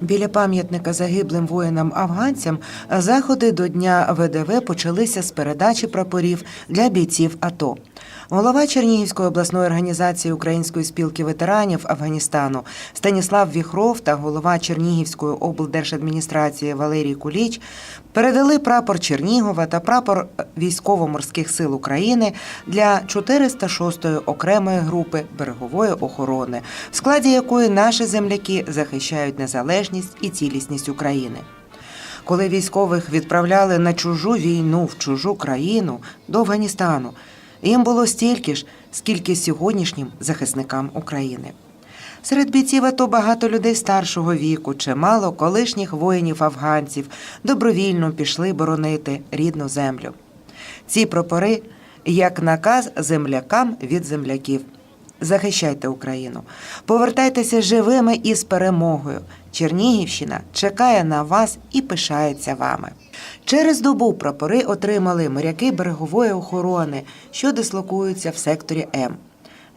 Біля пам'ятника загиблим воїнам-афганцям заходи до Дня ВДВ почалися з передачі прапорів для бійців АТО. Голова Чернігівської обласної організації Української спілки ветеранів Афганістану Станіслав Віхров та голова Чернігівської облдержадміністрації Валерій Куліч передали прапор Чернігова та прапор військово-морських сил України для 406-ї окремої групи берегової охорони, в складі якої наші земляки захищають незалежність і цілісність України. Коли військових відправляли на чужу війну в чужу країну до Афганістану, їм було стільки ж, скільки сьогоднішнім захисникам України. Серед бійців АТО багато людей старшого віку, чимало колишніх воїнів-афганців добровільно пішли боронити рідну землю. Ці прапори як наказ землякам від земляків. Захищайте Україну, повертайтеся живими і з перемогою. Чернігівщина чекає на вас і пишається вами. Через добу прапори отримали моряки берегової охорони, що дислокуються в секторі М.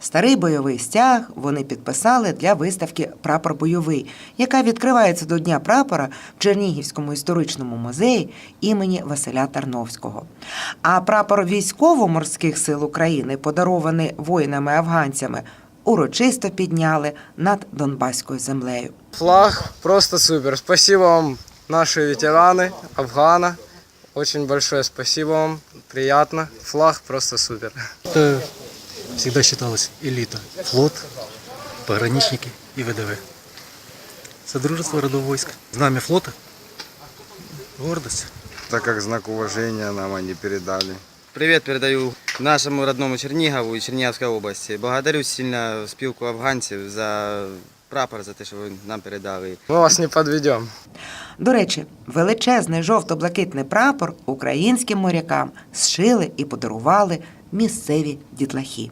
Старий бойовий стяг вони підписали для виставки Прапор бойовий, яка відкривається до Дня прапора в Чернігівському історичному музеї імені Василя Тарновського. А прапор військово-морських сил України, подарований воїнами-афганцями, урочисто підняли над Донбаською землею. Флаг просто супер. Спасибо вам, наши ветераны Афгана. Очень большое спасибо вам. Приятно. Флаг просто супер Это всегда считалось элита. Флот, пограничники и ВДВ. Содружество родов войск. Знамя флота. Гордость. Так как знак уважения нам они передали. Привет передаю нашему родному Чернигову и Черниговской области. Благодарю сильно спілку афганців за прапор, за те, що ви нам передали. Мы вас не подведем. До речі, величезний жовто-блакитний прапор українським морякам зшили і подарували місцеві дітлахи.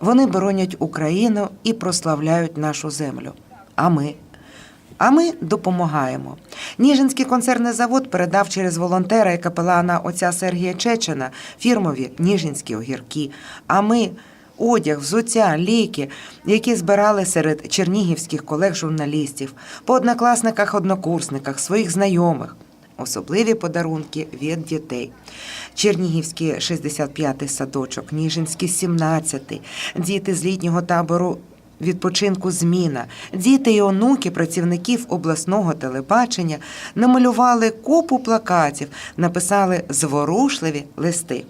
Вони боронять Україну і прославляють нашу землю. А ми? А ми допомагаємо. Ніжинський концерний завод передав через волонтера і капелана отця Сергія Чечена фірмові ніжинські огірки. А ми одяг, взуття, ліки, які збирали серед чернігівських колег-журналістів, по однокласниках, однокурсниках, своїх знайомих. Особливі подарунки від дітей. Чернігівський 65-й садочок, Ніжинський 17-й, діти з літнього табору відпочинку зміна. Діти і онуки працівників обласного телебачення намалювали купу плакатів, написали зворушливі листи.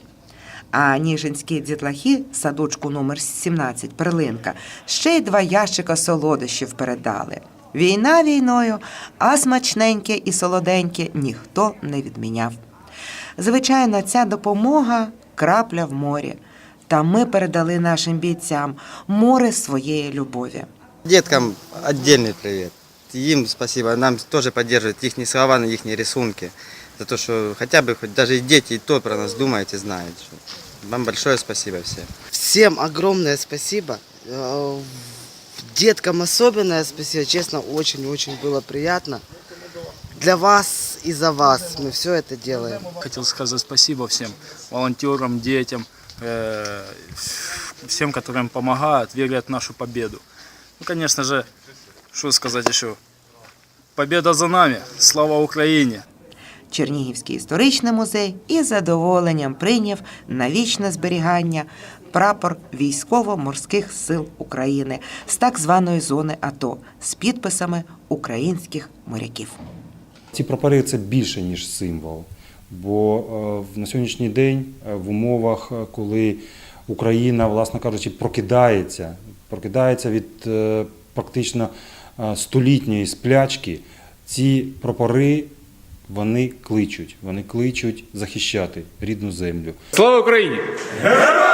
А ніжинські дітлахи садочку номер 17 Перлинка ще й два ящика солодощів передали. Війна війною, а смачненьке і солоденьке ніхто не відміняв. Звичайно, ця допомога крапля в морі. Та ми передали нашим бійцям море своєї любові. Деткам отдельный привет. Им спасибо. Нам тоже поддерживают их слова, их рисунки. За то, что хотя бы, хоть даже и дети, и то про нас думают и знают. Что Вам большое спасибо всем. Всем огромное спасибо. Деткам особенное спасибо. Честно, очень-очень было приятно. Для вас и за вас мы все это делаем. Хотел сказать спасибо всем волонтерам, детям, э, всем, которым помогают, верят в нашу победу. Ну, конечно же, что сказать еще? Победа за нами! Слава Украине! Чернігівський історичний музей із задоволенням прийняв на вічне зберігання прапор військово-морських сил України з так званої зони АТО з підписами українських моряків. Ці прапори це більше ніж символ. Бо е, на сьогоднішній день е, в умовах, е, коли Україна, власне кажучи, прокидається, прокидається від практично столітньої сплячки, ці прапори вони кличуть, вони кличуть захищати рідну землю. Слава Україні! Героям